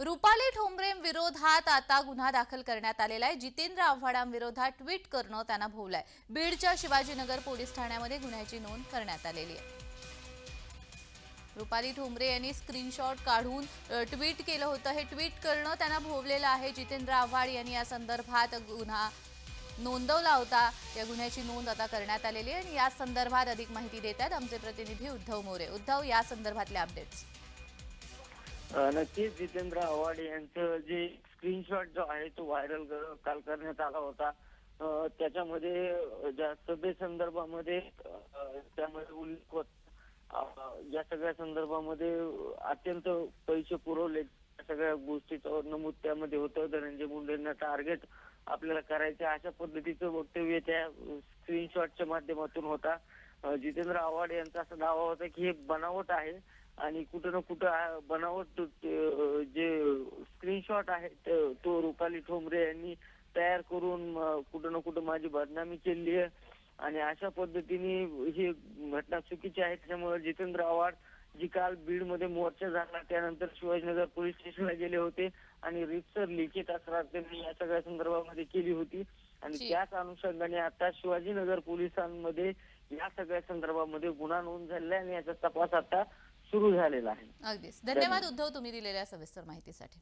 रुपाली ठोंबरे विरोधात आता गुन्हा दाखल करण्यात आलेला आहे. जितेंद्र आव्हाडांविरोधात ट्विट करणं त्यांना भोवलंय बीडच्या शिवाजीनगर पोलीस ठाण्यामध्ये गुन्ह्याची नोंद करण्यात आलेली आहे. रुपाली ठोंबरे यांनी स्क्रीनशॉट काढून ट्विट केलं होतं. हे ट्विट करणं त्यांना भोवलेलं आहे. जितेंद्र आव्हाड यांनी या संदर्भात गुन्हा नोंदवला होता. या गुन्ह्याची नोंद आता करण्यात आलेली आहे आणि या संदर्भात अधिक माहिती देत आहेत आमचे प्रतिनिधी उद्धव मोरे. उद्धव या संदर्भातले अपडेट्स नक्कीच जितेंद्र आव्हाड यांचं जे स्क्रीनशॉट जो आहे तो व्हायरल काल करण्यात आला होता. त्याच्यामध्ये ज्या सभेसंदर्भामध्ये त्यामध्ये उल्लेख होत. या सगळ्या संदर्भामध्ये अत्यंत पैसे पुरवले या सगळ्या गोष्टीचं नमूद त्यामध्ये होतं. धनंजय मुंडेंना टार्गेट आपल्याला करायचं अशा पद्धतीचं वक्तव्य त्या स्क्रीनशॉटच्या माध्यमातून होता. जितेंद्र आव्हाड यांचा असा दावा होता की हे बनावट आहे आणि कुठं ना कुठं बनावट जे स्क्रीनशॉट आहे त- रुपाली ठोंबरे यांनी तयार करून कुठं ना कुठं माझी बदनामी केली आहे. आणि अशा पद्धतीने ही घटना चुकीची आहे. त्याच्यामुळे जितेंद्र आव्हाड जी काल बीडमध्ये मोर्चा झाला त्यानंतर शिवाजीनगर पोलीस स्टेशनला गेले होते आणि रितसर लेखी तक्रार त्यांनी या सगळ्या संदर्भामध्ये केली होती. आणि. त्याच अनुषंगाने आता शिवाजीनगर पोलिसांमध्ये या सगळ्या संदर्भामध्ये गुन्हा नोंद झालेला आहे आणि याचा तपास आता सुरू झालेला आहे. अगदीच. धन्यवाद उद्धव तुम्ही दिलेल्या सविस्तर माहितीसाठी.